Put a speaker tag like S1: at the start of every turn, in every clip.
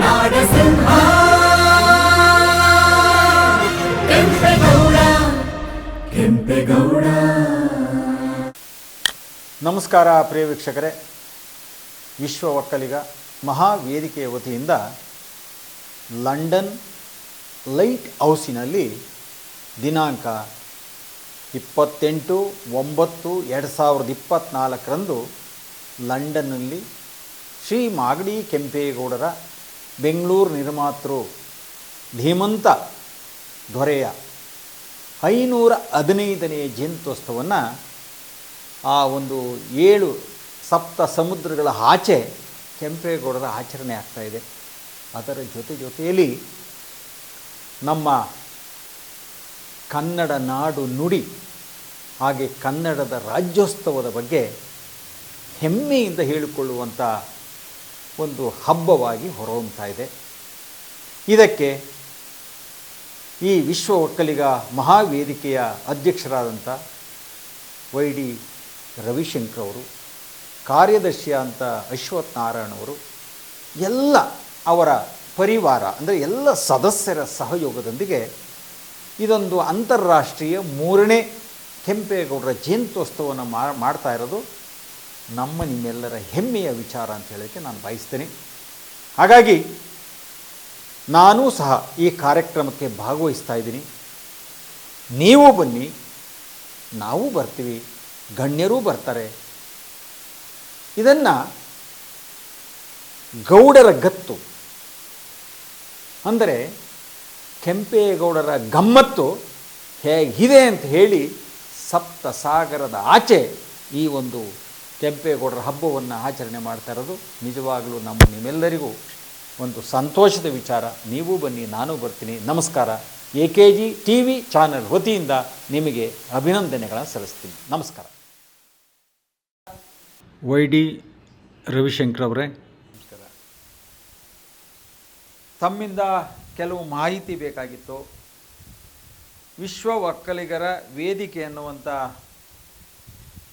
S1: ನಾಡಸಿಂಹ. ಕೆಂಪೇಗೌಡ. ಕೆಂಪೇಗೌಡ.
S2: ನಮಸ್ಕಾರ ಪ್ರಿಯ ವೀಕ್ಷಕರೇ. ವಿಶ್ವ ಒಕ್ಕಲಿಗ ಮಹಾವೇದಿಕೆಯ ವತಿಯಿಂದ ಲಂಡನ್ ಲೈಟ್ ಹೌಸಿನಲ್ಲಿ ದಿನಾಂಕ ಇಪ್ಪತ್ತೆಂಟು ಒಂಬತ್ತು ಎರಡು ಸಾವಿರದ ಇಪ್ಪತ್ತ್ನಾಲ್ಕರಂದು ಲಂಡನ್ನಲ್ಲಿ ಶ್ರೀ ಮಾಗಡಿ ಕೆಂಪೇಗೌಡರ ಬೆಂಗಳೂರು ನಿರ್ಮಾತೃ ಧೀಮಂತ ದೊರೆಯ ಐನೂರ ಹದಿನೈದನೆಯ ಜಯಂತ್ಯೋತ್ಸವವನ್ನು ಆ ಒಂದು ಏಳು ಸಪ್ತ ಸಮುದ್ರಗಳ ಆಚೆ ಕೆಂಪೇಗೌಡರ ಆಚರಣೆ ಆಗ್ತಾ ಇದೆ. ಅದರ ಜೊತೆ ಜೊತೆಯಲ್ಲಿ ನಮ್ಮ ಕನ್ನಡ ನಾಡು ನುಡಿ ಹಾಗೆ ಕನ್ನಡದ ರಾಜ್ಯೋತ್ಸವದ ಬಗ್ಗೆ ಹೆಮ್ಮೆಯಿಂದ ಹೇಳಿಕೊಳ್ಳುವಂಥ ಒಂದು ಹಬ್ಬವಾಗಿ ಹೊರಹೊಮ್ತಾ ಇದೆ. ಇದಕ್ಕೆ ಈ ವಿಶ್ವ ಒಕ್ಕಲಿಗ ಮಹಾವೇದಿಕೆಯ ಅಧ್ಯಕ್ಷರಾದಂಥ ವೈ ಡಿ ರವಿಶಂಕರ್ ಅವರು ಅಂತ ಅಶ್ವಥ್ ನಾರಾಯಣ ಅವರು, ಎಲ್ಲ ಅವರ ಪರಿವಾರ, ಅಂದರೆ ಎಲ್ಲ ಸದಸ್ಯರ ಸಹಯೋಗದೊಂದಿಗೆ ಇದೊಂದು ಅಂತಾರಾಷ್ಟ್ರೀಯ ಮೂರನೇ ಕೆಂಪೇಗೌಡರ ಜಯಂತ್ಯೋತ್ಸವವನ್ನು ಮಾಡ್ತಾ ಇರೋದು. ನಮ್ಮ ನಿಮ್ಮೆಲ್ಲರ ಹೆಮ್ಮೆಯ ವಿಚಾರ ಅಂತ ಹೇಳೋಕ್ಕೆ ನಾನು ಬಯಸ್ತೇನೆ. ಹಾಗಾಗಿ ನಾನೂ ಸಹ ಈ ಕಾರ್ಯಕ್ರಮಕ್ಕೆ ಭಾಗವಹಿಸ್ತಾ ಇದ್ದೀನಿ. ನೀವು ಬನ್ನಿ, ನಾವು ಬರ್ತೀವಿ, ಗಣ್ಯರೂ ಬರ್ತಾರೆ. ಇದನ್ನು ಗೌಡರ ಗತ್ತು ಅಂದರೆ ಕೆಂಪೇಗೌಡರ ಗಮ್ಮತ್ತು ಹೇಗಿದೆ ಅಂತ ಹೇಳಿ ಸಪ್ತ ಸಾಗರದ ಆಚೆ ಈ ಒಂದು ಕೆಂಪೇಗೌಡರ ಹಬ್ಬವನ್ನು ಆಚರಣೆ ಮಾಡ್ತಾ ಇರೋದು ನಿಜವಾಗಲೂ ನಮ್ಮ ನಿಮ್ಮೆಲ್ಲರಿಗೂ ಒಂದು ಸಂತೋಷದ ವಿಚಾರ. ನೀವು ಬನ್ನಿ ನಾನು ಬರ್ತೀನಿ. ನಮಸ್ಕಾರ. A K G T V channel ವತಿಯಿಂದ ನಿಮಗೆ ಅಭಿನಂದನೆಗಳನ್ನು ಸಲ್ಲಿಸ್ತೀನಿ. ನಮಸ್ಕಾರ. ವೈ ಡಿ ರವಿಶಂಕರ್ ಅವರೇ. ನಮಸ್ಕಾರ. ತಮ್ಮಿಂದ ಕೆಲವು ಮಾಹಿತಿ ಬೇಕಾಗಿತ್ತು. ವಿಶ್ವ ಒಕ್ಕಲಿಗರ ವೇದಿಕೆ ಅನ್ನುವಂಥ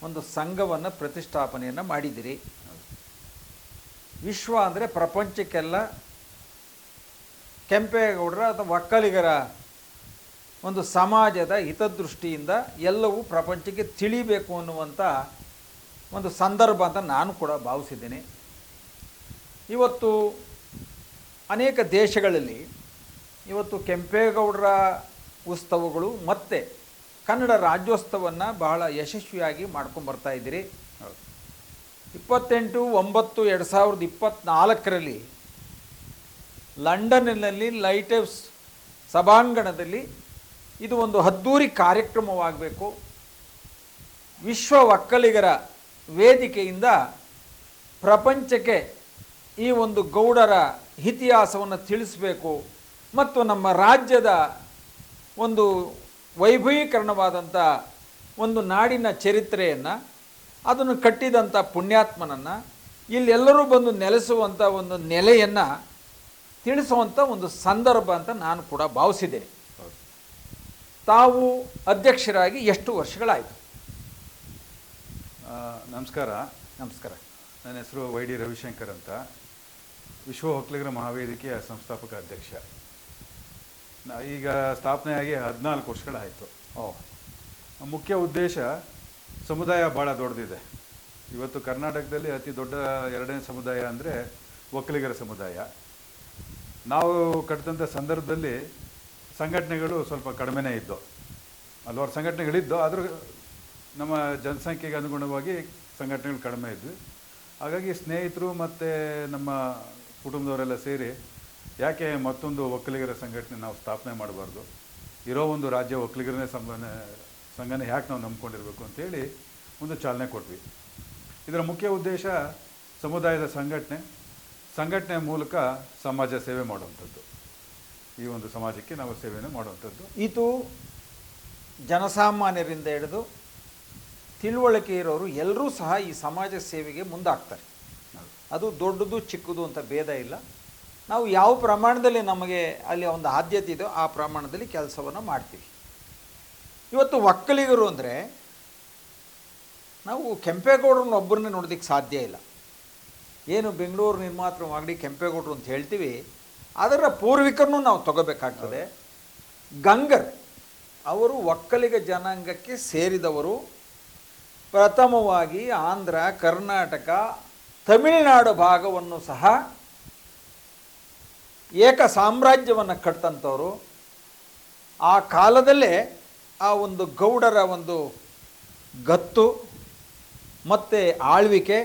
S2: ಒಂದು ಸಂಘವನ್ನು ಪ್ರತಿಷ್ಠಾಪನೆಯನ್ನು ಮಾಡಿದಿರಿ. ವಿಶ್ವ ಅಂದರೆ ಪ್ರಪಂಚಕ್ಕೆಲ್ಲ ಕೆಂಪೇಗೌಡರ ಅಥವಾ ಒಕ್ಕಲಿಗರ ಒಂದು ಸಮಾಜದ ಹಿತದೃಷ್ಟಿಯಿಂದ ಎಲ್ಲವೂ ಪ್ರಪಂಚಕ್ಕೆ ತಿಳಿಬೇಕು ಅನ್ನುವಂಥ ಒಂದು ಸಂದರ್ಭ ಅಂತ ನಾನು ಕೂಡ ಭಾವಿಸಿದ್ದೇನೆ. ಇವತ್ತು ಅನೇಕ ದೇಶಗಳಲ್ಲಿ ಇವತ್ತು ಕೆಂಪೇಗೌಡರ ಉತ್ಸವಗಳು ಮತ್ತು ಕನ್ನಡ ರಾಜ್ಯೋತ್ಸವವನ್ನು ಬಹಳ ಯಶಸ್ವಿಯಾಗಿ ಮಾಡ್ಕೊಂಬರ್ತಾ ಇದ್ದೀರಿ. ಇಪ್ಪತ್ತೆಂಟು, ಒಂಬತ್ತು, ಎರಡು ಸಾವಿರದ ಇಪ್ಪತ್ತ್ನಾಲ್ಕರಲ್ಲಿ ಲಂಡನ್ನಲ್ಲಿ ಲೈಟ್ ಹೌಸ್ ಸಭಾಂಗಣದಲ್ಲಿ ಇದು ಒಂದು ಅದ್ದೂರಿ ಕಾರ್ಯಕ್ರಮವಾಗಬೇಕು. ವಿಶ್ವ ಒಕ್ಕಲಿಗರ ವೇದಿಕೆಯಿಂದ ಪ್ರಪಂಚಕ್ಕೆ ಈ ಒಂದು ಗೌಡರ ಇತಿಹಾಸವನ್ನು ತಿಳಿಸಬೇಕು. ಮತ್ತು ನಮ್ಮ ರಾಜ್ಯದ ಒಂದು ವೈಭವೀಕರಣವಾದಂಥ ಒಂದು ನಾಡಿನ ಚರಿತ್ರೆಯನ್ನು ಅದನ್ನು ಕಟ್ಟಿದಂಥ ಪುಣ್ಯಾತ್ಮನನ್ನು ಇಲ್ಲೆಲ್ಲರೂ ಬಂದು ನೆಲೆಸುವಂಥ ಒಂದು ನೆಲೆಯನ್ನು ತಿಳಿಸುವಂಥ ಒಂದು ಸಂದರ್ಭ ಅಂತ ನಾನು ಕೂಡ ಭಾವಿಸಿದ್ದೇನೆ. ತಾವು ಅಧ್ಯಕ್ಷರಾಗಿ ಎಷ್ಟು ವರ್ಷಗಳಾಯಿತು?
S3: ನಮಸ್ಕಾರ.
S2: ನಮಸ್ಕಾರ.
S3: ನನ್ನ ಹೆಸರು ವೈ ಡಿ ರವಿಶಂಕರ್ ಅಂತ. ವಿಶ್ವ ಒಕ್ಕಲಿಗರ ಮಹಾವೇದಿಕೆಯ ಸಂಸ್ಥಾಪಕ ಅಧ್ಯಕ್ಷ. ಈಗ ಸ್ಥಾಪನೆಯಾಗಿ ಹದಿನಾಲ್ಕು ವರ್ಷಗಳಾಯಿತು. ಮುಖ್ಯ ಉದ್ದೇಶ ಸಮುದಾಯ ಭಾಳ ದೊಡ್ಡದಿದೆ. ಇವತ್ತು ಕರ್ನಾಟಕದಲ್ಲಿ ಅತಿ ದೊಡ್ಡ ಎರಡನೇ ಸಮುದಾಯ ಅಂದರೆ ಒಕ್ಕಲಿಗರ ಸಮುದಾಯ. ನಾವು ಕಟ್ಟಿದಂಥ ಸಂದರ್ಭದಲ್ಲಿ ಸಂಘಟನೆಗಳು ಸ್ವಲ್ಪ ಕಡಿಮೆನೇ ಇದ್ದು. ಹಲವಾರು ಸಂಘಟನೆಗಳಿದ್ದು, ಆದರೂ ನಮ್ಮ ಜನಸಂಖ್ಯೆಗೆ ಅನುಗುಣವಾಗಿ ಸಂಘಟನೆಗಳು ಕಡಿಮೆ ಇದ್ವಿ. ಹಾಗಾಗಿ ಸ್ನೇಹಿತರು ಮತ್ತು ನಮ್ಮ ಕುಟುಂಬದವರೆಲ್ಲ ಸೇರಿ ಯಾಕೆ ಮತ್ತೊಂದು ಒಕ್ಕಲಿಗರ ಸಂಘಟನೆ ನಾವು ಸ್ಥಾಪನೆ ಮಾಡಬಾರ್ದು? ಇರೋ ಒಂದು ರಾಜ್ಯ ಒಕ್ಕಲಿಗರನ್ನೇ ಸಂಘನೆ ಸಂಘನೆ ಯಾಕೆ ನಾವು ನಂಬ್ಕೊಂಡಿರಬೇಕು ಅಂತೇಳಿ ಒಂದು ಚಾಲನೆ ಕೊಟ್ವಿ. ಇದರ ಮುಖ್ಯ ಉದ್ದೇಶ ಸಮುದಾಯದ ಸಂಘಟನೆ ಸಂಘಟನೆ ಮೂಲಕ ಸಮಾಜ ಸೇವೆ ಮಾಡುವಂಥದ್ದು. ಈ ಒಂದು ಸಮಾಜಕ್ಕೆ ನಾವು ಸೇವೆಯನ್ನು ಮಾಡುವಂಥದ್ದು.
S2: ಇದು ಜನಸಾಮಾನ್ಯರಿಂದ ಹಿಡಿದು ತಿಳುವಳಿಕೆ ಇರೋರು ಎಲ್ಲರೂ ಸಹ ಈ ಸಮಾಜ ಸೇವೆಗೆ ಮುಂದಾಗ್ತಾರೆ. ಅದು ದೊಡ್ಡದು ಚಿಕ್ಕದು ಅಂತ ಭೇದ ಇಲ್ಲ. ನಾವು ಯಾವ ಪ್ರಮಾಣದಲ್ಲಿ ನಮಗೆ ಅಲ್ಲಿ ಒಂದು ಆದ್ಯತೆ ಇದೆಯೋ ಆ ಪ್ರಮಾಣದಲ್ಲಿ ಕೆಲಸವನ್ನು ಮಾಡ್ತೀವಿ. ಇವತ್ತು ಒಕ್ಕಲಿಗರು ಅಂದರೆ ನಾವು ಕೆಂಪೇಗೌಡರನ್ನ ಒಬ್ಬರನ್ನೇ ನೋಡೋದಕ್ಕೆ ಸಾಧ್ಯ ಇಲ್ಲ. ಏನು ಬೆಂಗಳೂರು ನಿರ್ಮಾತೃ ಮಾಗಡಿ ಕೆಂಪೇಗೌಡರು ಅಂತ ಹೇಳ್ತೀವಿ, ಅದರ ಪೂರ್ವಿಕರನ್ನು ನಾವು ತಗೋಬೇಕಾಗ್ತದೆ. ಗಂಗರ್ ಅವರು ಒಕ್ಕಲಿಗ ಜನಾಂಗಕ್ಕೆ ಸೇರಿದವರು. ಪ್ರಥಮವಾಗಿ ಆಂಧ್ರ, ಕರ್ನಾಟಕ, ತಮಿಳುನಾಡು ಭಾಗವನ್ನು ಸಹ ಏಕ ಸಾಮ್ರಾಜ್ಯವನ್ನು ಕಟ್ತಂಥವ್ರು ಆ ಕಾಲದಲ್ಲೇ ಆ ಒಂದು ಗೌಡರ ಒಂದು ಗತ್ತು, ಮತ್ತು ಆಳ್ವಿಕೆ,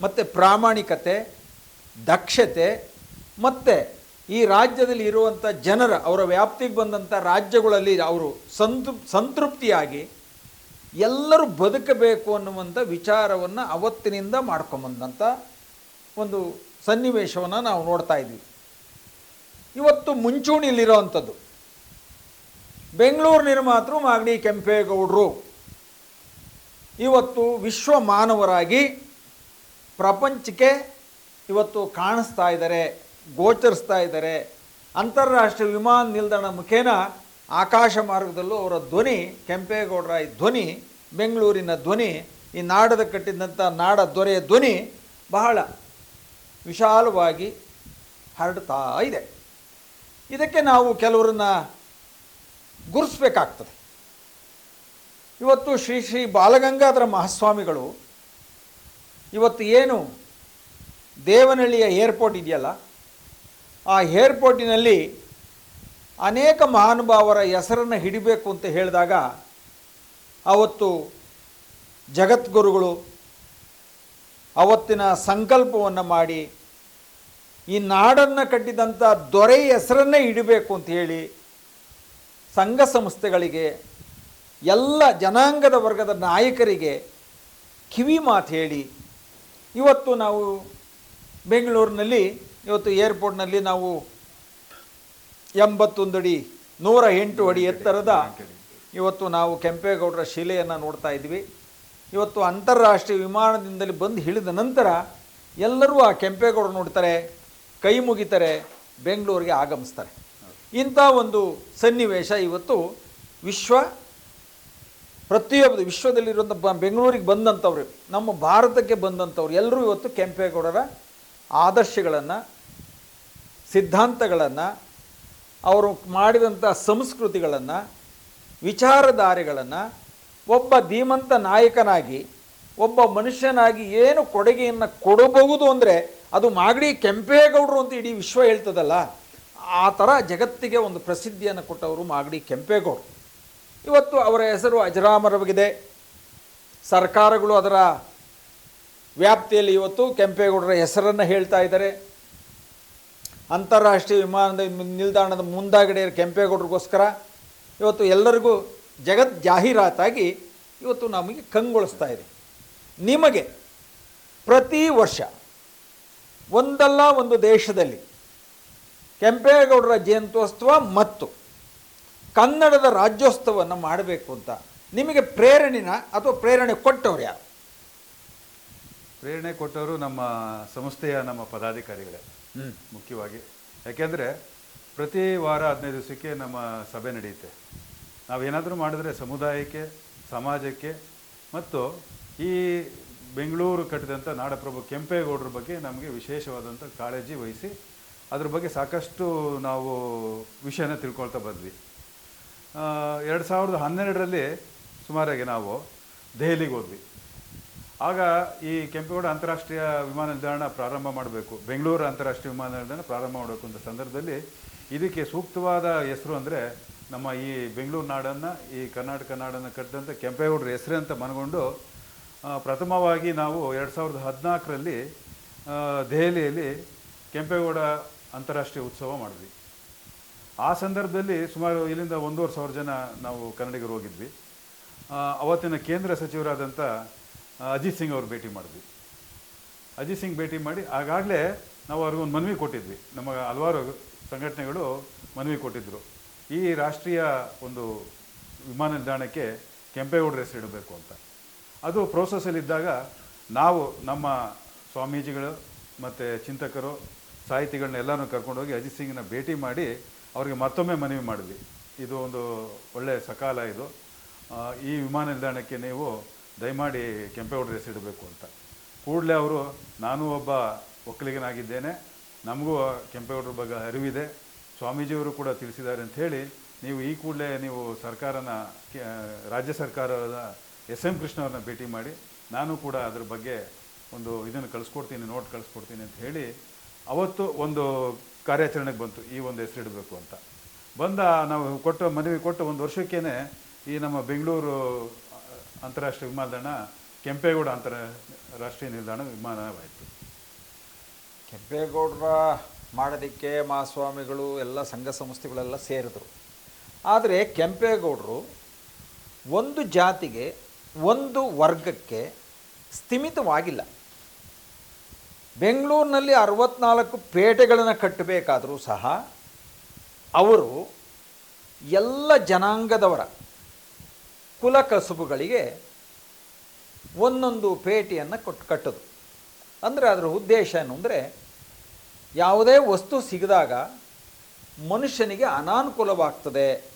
S2: ಮತ್ತು ಪ್ರಾಮಾಣಿಕತೆ, ದಕ್ಷತೆ, ಮತ್ತು ಈ ರಾಜ್ಯದಲ್ಲಿ ಇರುವಂಥ ಜನರ, ಅವರ ವ್ಯಾಪ್ತಿಗೆ ಬಂದಂಥ ರಾಜ್ಯಗಳಲ್ಲಿ ಅವರು ಸಂತೃಪ್ ಸಂತೃಪ್ತಿಯಾಗಿ ಎಲ್ಲರೂ ಬದುಕಬೇಕು ಅನ್ನುವಂಥ ವಿಚಾರವನ್ನು ಅವತ್ತಿನಿಂದ ಮಾಡ್ಕೊಂಬಂದಂಥ ಒಂದು ಸನ್ನಿವೇಶವನ್ನು ನಾವು ನೋಡ್ತಾ ಇದ್ವಿ ಇವತ್ತು ಮುಂಚೂಣಿಯಲ್ಲಿರೋವಂಥದ್ದು ಬೆಂಗಳೂರು ನಿರ್ಮಾತೃ ಮಾಗಡಿ ಕೆಂಪೇಗೌಡರು. ಇವತ್ತು ವಿಶ್ವ ಮಾನವರಾಗಿ ಪ್ರಪಂಚಕ್ಕೆ ಇವತ್ತು ಕಾಣಿಸ್ತಾ ಇದ್ದಾರೆ, ಗೋಚರಿಸ್ತಾ ಇದ್ದಾರೆ. ಅಂತಾರಾಷ್ಟ್ರೀಯ ವಿಮಾನ ನಿಲ್ದಾಣ ಮುಖೇನ ಆಕಾಶ ಮಾರ್ಗದಲ್ಲೂ ಅವರ ಧ್ವನಿ ಕೆಂಪೇಗೌಡರ ಈ ಧ್ವನಿ, ಬೆಂಗಳೂರಿನ ಧ್ವನಿ, ಈ ನಾಡದ ಕಟ್ಟಿದಂಥ ನಾಡ ದೊರೆಯ ಧ್ವನಿ ಬಹಳ ವಿಶಾಲವಾಗಿ ಹರಡ್ತಾ ಇದೆ. ಇದಕ್ಕೆ ನಾವು ಕೆಲವರನ್ನ ಗುರುಸ್ಬೇಕಾಗ್ತದೆ ಇವತ್ತು ಶ್ರೀ ಶ್ರೀ ಬಾಲಗಂಗಾಧರ ಮಹಾಸ್ವಾಮಿಗಳು ಇವತ್ತು ಏನು ದೇವನಹಳ್ಳಿಯ ಏರ್ಪೋರ್ಟ್ ಇದೆಯಲ್ಲ, ಆ ಏರ್ಪೋರ್ಟಿನಲ್ಲಿ ಅನೇಕ ಮಹಾನುಭಾವರ ಹೆಸರನ್ನು ಹಿಡಿಬೇಕು ಅಂತ ಹೇಳಿದಾಗ ಅವತ್ತು ಜಗದ್ಗುರುಗಳು ಅವತ್ತಿನ ಸಂಕಲ್ಪವನ್ನು ಮಾಡಿ ಈ ನಾಡನ್ನು ಕಟ್ಟಿದಂಥ ದೊರೆ ಹೆಸರನ್ನೇ ಇಡಬೇಕು ಅಂತ ಹೇಳಿ ಸಂಘ ಸಂಸ್ಥೆಗಳಿಗೆ, ಎಲ್ಲ ಜನಾಂಗದ ವರ್ಗದ ನಾಯಕರಿಗೆ ಕಿವಿ ಮಾತು ಹೇಳಿ, ಇವತ್ತು ನಾವು ಬೆಂಗಳೂರಿನಲ್ಲಿ, ಇವತ್ತು ಏರ್ಪೋರ್ಟ್ನಲ್ಲಿ ನಾವು ಎಂಬತ್ತೊಂದು ಅಡಿ, ನೂರ ಎಂಟು ಅಡಿ ಎತ್ತರದ ಇವತ್ತು ನಾವು ಕೆಂಪೇಗೌಡರ ಶಿಲೆಯನ್ನು ನೋಡ್ತಾ ಇದ್ವಿ. ಇವತ್ತು ಅಂತಾರಾಷ್ಟ್ರೀಯ ವಿಮಾನದಿಂದಲೇ ಬಂದು ಹಿಡಿದ ನಂತರ ಎಲ್ಲರೂ ಆ ಕೆಂಪೇಗೌಡರು ನೋಡ್ತಾರೆ. ಕೈ ಮುಗಿತಾರೆ ಬೆಂಗಳೂರಿಗೆ ಆಗಮಿಸ್ತಾರೆ. ಇಂಥ ಒಂದು ಸನ್ನಿವೇಶ ಇವತ್ತು ವಿಶ್ವ, ಪ್ರತಿಯೊಬ್ಬ ವಿಶ್ವದಲ್ಲಿರುವಂಥ ಬ ಬೆಂಗಳೂರಿಗೆ ಬಂದಂಥವ್ರು, ನಮ್ಮ ಭಾರತಕ್ಕೆ ಬಂದಂಥವ್ರು ಎಲ್ಲರೂ ಇವತ್ತು ಕೆಂಪೇಗೌಡರ ಆದರ್ಶಗಳನ್ನು, ಸಿದ್ಧಾಂತಗಳನ್ನು, ಅವರು ಮಾಡಿದಂಥ ಸಂಸ್ಕೃತಿಗಳನ್ನು, ವಿಚಾರಧಾರೆಗಳನ್ನು, ಒಬ್ಬ ಧೀಮಂತ ನಾಯಕನಾಗಿ, ಒಬ್ಬ ಮನುಷ್ಯನಾಗಿ ಏನು ಕೊಡುಗೆಯನ್ನು ಕೊಡಬಹುದು ಅಂದರೆ ಅದು ಮಾಗಡಿ ಕೆಂಪೇಗೌಡರು ಅಂತ ಇಡೀ ವಿಶ್ವ ಹೇಳ್ತದಲ್ಲ, ಆ ಥರ ಜಗತ್ತಿಗೆ ಒಂದು ಪ್ರಸಿದ್ಧಿಯನ್ನು ಕೊಟ್ಟವರು ಮಾಗಡಿ ಕೆಂಪೇಗೌಡರು. ಇವತ್ತು ಅವರ ಹೆಸರು ಅಜರಾಮರವಾಗಿದೆ. ಸರ್ಕಾರಗಳು ಅದರ ವ್ಯಾಪ್ತಿಯಲ್ಲಿ ಇವತ್ತು ಕೆಂಪೇಗೌಡರ ಹೆಸರನ್ನು ಹೇಳ್ತಾ ಇದ್ದಾರೆ. ಅಂತಾರಾಷ್ಟ್ರೀಯ ವಿಮಾನದ ನಿಲ್ದಾಣದ ಮುಂದಾಗಡೆ ಕೆಂಪೇಗೌಡರಿಗೋಸ್ಕರ ಇವತ್ತು ಎಲ್ಲರಿಗೂ ಜಗತ್ ಜಾಹೀರಾತಾಗಿ ಇವತ್ತು ನಮಗೆ ಕಂಗೊಳಿಸ್ತಾ ಇದೆ. ನಿಮಗೆ ಪ್ರತಿ ವರ್ಷ ಒಂದಲ್ಲ ಒಂದು ದೇಶದಲ್ಲಿ. ಕೆಂಪೇಗೌಡರ ಜಯಂತ್ಯೋತ್ಸವ ಮತ್ತು ಕನ್ನಡದ ರಾಜ್ಯೋತ್ಸವವನ್ನು ಮಾಡಬೇಕು ಅಂತ ನಿಮಗೆ ಪ್ರೇರಣೆನ ಅಥವಾ ಪ್ರೇರಣೆ ಕೊಟ್ಟವ್ರು ಯಾರು?
S3: ಪ್ರೇರಣೆ ಕೊಟ್ಟವರು ನಮ್ಮ ಸಂಸ್ಥೆಯ ನಮ್ಮ ಪದಾಧಿಕಾರಿಗಳೇ. ಮುಖ್ಯವಾಗಿ. ಯಾಕೆಂದರೆ ಪ್ರತಿ ವಾರ ಹದಿನೈದು ದಿವಸಕ್ಕೆ ನಮ್ಮ ಸಭೆ ನಡೆಯುತ್ತೆ. ನಾವೇನಾದರೂ ಮಾಡಿದ್ರೆ ಸಮುದಾಯಕ್ಕೆ ಸಮಾಜಕ್ಕೆ ಮತ್ತು ಈ ಬೆಂಗಳೂರು ಕಟ್ಟಿದಂಥ ನಾಡಪ್ರಭು ಕೆಂಪೇಗೌಡರ ಬಗ್ಗೆ ನಮಗೆ ವಿಶೇಷವಾದಂಥ ಕಾಳಜಿ ವಹಿಸಿ ಅದ್ರ ಬಗ್ಗೆ ಸಾಕಷ್ಟು ನಾವು ವಿಷಯನ ತಿಳ್ಕೊಳ್ತಾ ಬಂದ್ವಿ. ಎರಡು ಸಾವಿರದ ಹನ್ನೆರಡರಲ್ಲಿ ಸುಮಾರಾಗಿ ನಾವು ದೆಹಲಿಗೆ ಹೋದ್ವಿ. ಆಗ ಈ ಕೆಂಪೇಗೌಡ ಅಂತಾರಾಷ್ಟ್ರೀಯ ವಿಮಾನ ನಿಲ್ದಾಣ ಪ್ರಾರಂಭ ಮಾಡಬೇಕು, ಬೆಂಗಳೂರು ಅಂತಾರಾಷ್ಟ್ರೀಯ ವಿಮಾನ ನಿಲ್ದಾಣ ಪ್ರಾರಂಭ ಮಾಡಬೇಕು ಅಂತ ಸಂದರ್ಭದಲ್ಲಿ ಇದಕ್ಕೆ ಸೂಕ್ತವಾದ ಹೆಸರು ಅಂದರೆ ನಮ್ಮ ಈ ಬೆಂಗಳೂರು ನಾಡನ್ನು, ಈ ಕರ್ನಾಟಕ ನಾಡನ್ನು ಕಟ್ಟಿದಂಥ ಕೆಂಪೇಗೌಡರ ಹೆಸರೇ ಅಂತ ಮನಗೊಂಡು ಪ್ರಥಮವಾಗಿ ನಾವು ಎರಡು ಸಾವಿರದ ಹದಿನಾಲ್ಕರಲ್ಲಿ ದೆಹಲಿಯಲ್ಲಿ ಕೆಂಪೇಗೌಡ ಅಂತಾರಾಷ್ಟ್ರೀಯ ಉತ್ಸವ ಮಾಡಿದ್ವಿ. ಆ ಸಂದರ್ಭದಲ್ಲಿ ಸುಮಾರು ಇಲ್ಲಿಂದ ಒಂದೂವರೆ ಸಾವಿರ ಜನ ನಾವು ಕನ್ನಡಿಗರು ಹೋಗಿದ್ವಿ. ಅವತ್ತಿನ ಕೇಂದ್ರ ಸಚಿವರಾದಂಥ ಅಜಿತ್ ಸಿಂಗ್ ಅವರು ಭೇಟಿ ಮಾಡಿದ್ವಿ. ಅಜಿತ್ ಸಿಂಗ್ ಭೇಟಿ ಮಾಡಿ ಆಗಾಗಲೇ ನಾವು ಅವ್ರಿಗೊಂದು ಮನವಿ ಕೊಟ್ಟಿದ್ವಿ. ನಮ್ಮ ಹಲವಾರು ಸಂಘಟನೆಗಳು ಮನವಿ ಕೊಟ್ಟಿದ್ದರು ಈ ರಾಷ್ಟ್ರೀಯ ಒಂದು ವಿಮಾನ ನಿಲ್ದಾಣಕ್ಕೆ ಕೆಂಪೇಗೌಡ ಹೆಸರಿಡಬೇಕು ಅಂತ. ಅದು ಪ್ರೋಸೆಸ್ಸಲ್ಲಿದ್ದಾಗ ನಾವು ನಮ್ಮ ಸ್ವಾಮೀಜಿಗಳು ಮತ್ತು ಚಿಂತಕರು, ಸಾಹಿತಿಗಳನ್ನ ಕರ್ಕೊಂಡು ಕರ್ಕೊಂಡೋಗಿ ಅಜಿತ್ ಸಿಂಗ್ನ ಭೇಟಿ ಮಾಡಿ ಅವರಿಗೆ ಮತ್ತೊಮ್ಮೆ ಮನವಿ ಮಾಡಿದ್ವಿ. ಇದು ಒಂದು ಒಳ್ಳೆಯ ಸಕಾಲ ಇದು. ಈ ವಿಮಾನ ನಿಲ್ದಾಣಕ್ಕೆ ನೀವು ದಯಮಾಡಿ ಕೆಂಪೇಗೌಡರ ಹೆಸರಿಡಬೇಕು ಅಂತ. ಕೂಡಲೇ ಅವರು, ನಾನು ಒಬ್ಬ ಒಕ್ಕಲಿಗನಾಗಿದ್ದೇನೆ. ನಮಗೂ ಕೆಂಪೇಗೌಡರ ಬಗ್ಗೆ ಅರಿವಿದೆ. ಸ್ವಾಮೀಜಿಯವರು ಕೂಡ ತಿಳಿಸಿದ್ದಾರೆ ಅಂತ ಹೇಳಿ, ನೀವು ಈ ಕೂಡಲೇ ನೀವು ಸರ್ಕಾರನ ರಾಜ್ಯ ಸರ್ಕಾರದ ಎಸ್ ಎಂ ಕೃಷ್ಣ ಭೇಟಿ ಮಾಡಿ ನಾನು ಕೂಡ ಅದ್ರ ಬಗ್ಗೆ ಒಂದು ಇದನ್ನು ಕಳಿಸ್ಕೊಡ್ತೀನಿ ನೋಟ್ ಕಳಿಸ್ಕೊಡ್ತೀನಿ ಅಂತ ಹೇಳಿ ಅವತ್ತು ಒಂದು ಕಾರ್ಯಾಚರಣೆಗೆ ಬಂತು, ಈ ಒಂದು ಹೆಸರಿಡಬೇಕು ಅಂತ. ಬಂದ ನಾವು ಕೊಟ್ಟು ಮನವಿ ಕೊಟ್ಟು ಒಂದು ವರ್ಷಕ್ಕೇ ಈ ನಮ್ಮ ಬೆಂಗಳೂರು ಅಂತಾರಾಷ್ಟ್ರೀಯ ವಿಮಾನದಾಣ ಕೆಂಪೇಗೌಡ ಅಂತರ ರಾಷ್ಟ್ರೀಯ ನಿಲ್ದಾಣ ವಿಮಾನವಾಯಿತು.
S2: ಕೆಂಪೇಗೌಡರ ಮಾಡೋದಕ್ಕೆ ಮಹಾಸ್ವಾಮಿಗಳು ಎಲ್ಲ ಸಂಘ ಸಂಸ್ಥೆಗಳೆಲ್ಲ ಸೇರಿದ್ರು. ಆದರೆ ಕೆಂಪೇಗೌಡರು ಒಂದು ಜಾತಿಗೆ ಒಂದು ವರ್ಗಕ್ಕೆ ಸ್ಥಿಮಿತವಾಗಿಲ್ಲ. ಬೆಂಗಳೂರಿನಲ್ಲಿ ಅರವತ್ನಾಲ್ಕು ಪೇಟೆಗಳನ್ನು ಕಟ್ಟಬೇಕಾದರೂ ಸಹ ಅವರು ಎಲ್ಲ ಜನಾಂಗದವರ ಕುಲ ಕಸುಬುಗಳಿಗೆ ಒಂದೊಂದು ಪೇಟೆಯನ್ನು ಕೊಟ್ಟು ಕಟ್ಟೋದು. ಅಂದರೆ ಅದರ ಉದ್ದೇಶ ಏನು ಅಂದರೆ ಯಾವುದೇ ವಸ್ತು ಸಿಗದಾಗ ಮನುಷ್ಯನಿಗೆ ಅನಾನುಕೂಲವಾಗ್ತದೆ.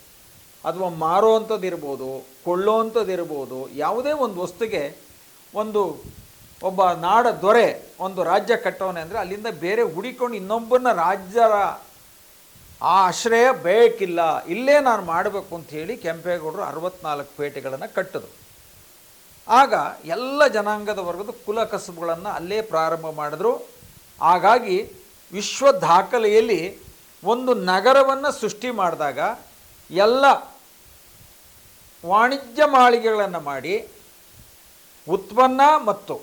S2: ಅಥವಾ ಮಾರೋ ಇರ್ಬೋದು ಕೊಳ್ಳೋ ಇರ್ಬೋದು ಯಾವುದೇ ಒಂದು ವಸ್ತುಗೆ ಒಂದು ಒಬ್ಬ ನಾಡ ದೊರೆ, ಒಂದು ರಾಜ್ಯ ಕಟ್ಟವನೆ ಅಂದರೆ ಅಲ್ಲಿಂದ ಬೇರೆ ಹುಡಿಕೊಂಡು ಇನ್ನೊಬ್ಬನ ರಾಜ್ಯರ ಆ ಆಶ್ರಯ ಬೇಕಿಲ್ಲ, ಇಲ್ಲೇ ನಾನು ಮಾಡಬೇಕು ಅಂತ ಹೇಳಿ ಕೆಂಪೇಗೌಡರು ಅರವತ್ನಾಲ್ಕು ಪೇಟೆಗಳನ್ನು ಕಟ್ಟಿದ್ರು ಆಗ ಎಲ್ಲ ಜನಾಂಗದ ವರ್ಗದ ಕುಲ ಕಸುಬುಗಳನ್ನು ಅಲ್ಲೇ ಪ್ರಾರಂಭ ಮಾಡಿದ್ರು. ಹಾಗಾಗಿ ವಿಶ್ವ ದಾಖಲೆಯಲ್ಲಿ ಒಂದು ನಗರವನ್ನು ಸೃಷ್ಟಿ ಮಾಡಿದಾಗ ಎಲ್ಲ ವಾಣಿಜ್ಯ ಮಾಳಿಗೆಗಳನ್ನು ಮಾಡಿ ಉತ್ಪನ್ನ ಮತ್ತು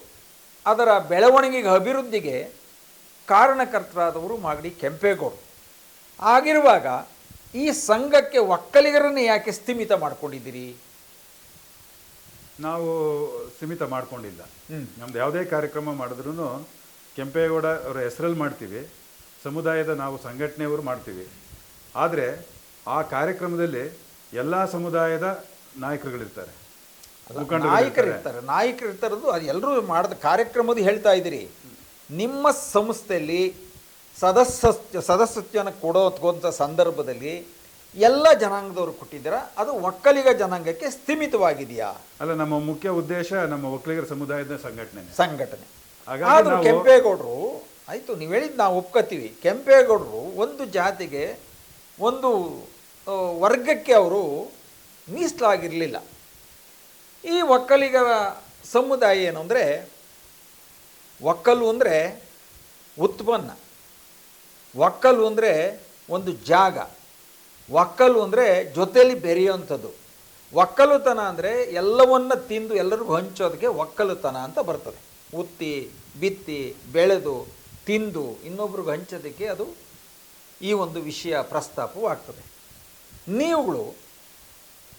S2: ಅದರ ಬೆಳವಣಿಗೆಗೆ ಅಭಿವೃದ್ಧಿಗೆ ಕಾರಣಕರ್ತರಾದವರು ಮಾಗಡಿ ಕೆಂಪೇಗೌಡರು ಆಗಿರುವಾಗ ಈ ಸಂಘಕ್ಕೆ ಒಕ್ಕಲಿಗರನ್ನು ಯಾಕೆ ಸ್ಥಿಮಿತ ಮಾಡಿಕೊಂಡಿದ್ದೀರಿ?
S3: ನಾವು ಸೀಮಿತ ಮಾಡ್ಕೊಂಡಿಲ್ಲ.
S2: ಹ್ಞೂ
S3: ನಮ್ದು ಯಾವುದೇ ಕಾರ್ಯಕ್ರಮ ಮಾಡಿದ್ರು ಕೆಂಪೇಗೌಡ ಅವರ ಹೆಸರಲ್ಲಿ ಮಾಡ್ತೀವಿ ಸಮುದಾಯದ ನಾವು ಸಂಘಟನೆಯವರು ಮಾಡ್ತೀವಿ. ಆದರೆ ಆ ಕಾರ್ಯಕ್ರಮದಲ್ಲಿ ಎಲ್ಲ ಸಮುದಾಯದ ನಾಯಕರುಗಳಿರ್ತಾರೆ. ಇರ್ತಾರೆ
S2: ನಾಯಕರಿರ್ತಾರೆ. ನಾಯಕರಿರ್ತಾರದು ಅದು ಎಲ್ಲರೂ ಮಾಡಿದ ಕಾರ್ಯಕ್ರಮದ ಹೇಳ್ತಾ ಇದ್ದೀರಿ. ನಿಮ್ಮ ಸಂಸ್ಥೆಯಲ್ಲಿ ಸದಸ್ಯ ಸದಸ್ಯತ್ವನ ಕೊಡೋಂಥ ಸಂದರ್ಭದಲ್ಲಿ ಎಲ್ಲ ಜನಾಂಗದವರು ಕೊಟ್ಟಿದ್ದೀರಾ? ಅದು ಒಕ್ಕಲಿಗ ಜನಾಂಗಕ್ಕೆ ಸ್ಥಿಮಿತವಾಗಿದೆಯಾ?
S3: ಅಲ್ಲ ನಮ್ಮ ಮುಖ್ಯ ಉದ್ದೇಶ ನಮ್ಮ ಒಕ್ಕಲಿಗರ ಸಮುದಾಯದ ಸಂಘಟನೆ.
S2: ಸಂಘಟನೆ ಆದರೂ ಕೆಂಪೇಗೌಡರು ಆಯಿತು ನೀವು ಹೇಳಿದ್ದು ನಾವು ಒಪ್ಕೋತೀವಿ ಕೆಂಪೇಗೌಡರು ಒಂದು ಜಾತಿಗೆ ಒಂದು ವರ್ಗಕ್ಕೆ ಅವರು ಮೀಸಲಾಗಿರಲಿಲ್ಲ. ಈ ಒಕ್ಕಲಿಗರ ಸಮುದಾಯ ಏನು ಅಂದರೆ, ಒಕ್ಕಲು ಅಂದರೆ ಉತ್ಪನ್ನ, ಒಕ್ಕಲು ಅಂದರೆ ಒಂದು ಜಾಗ, ಒಕ್ಕಲು ಅಂದರೆ ಜೊತೆಯಲ್ಲಿ ಬೆರೆಯುವಂಥದ್ದು. ಒಕ್ಕಲುತನ ಅಂದರೆ ಎಲ್ಲವನ್ನ ತಿಂದು ಎಲ್ಲರಿಗೂ ಹಂಚೋದಕ್ಕೆ ಒಕ್ಕಲುತನ ಅಂತ ಬರ್ತದೆ. ಉತ್ತಿ, ಬಿತ್ತಿ, ಬೆಳೆದು, ತಿಂದು ಇನ್ನೊಬ್ರಿಗೆ ಹಂಚೋದಕ್ಕೆ ಅದು ಈ ಒಂದು ವಿಷಯ ಪ್ರಸ್ತಾಪವೂ ಆಗ್ತದೆ. ನೀವುಗಳು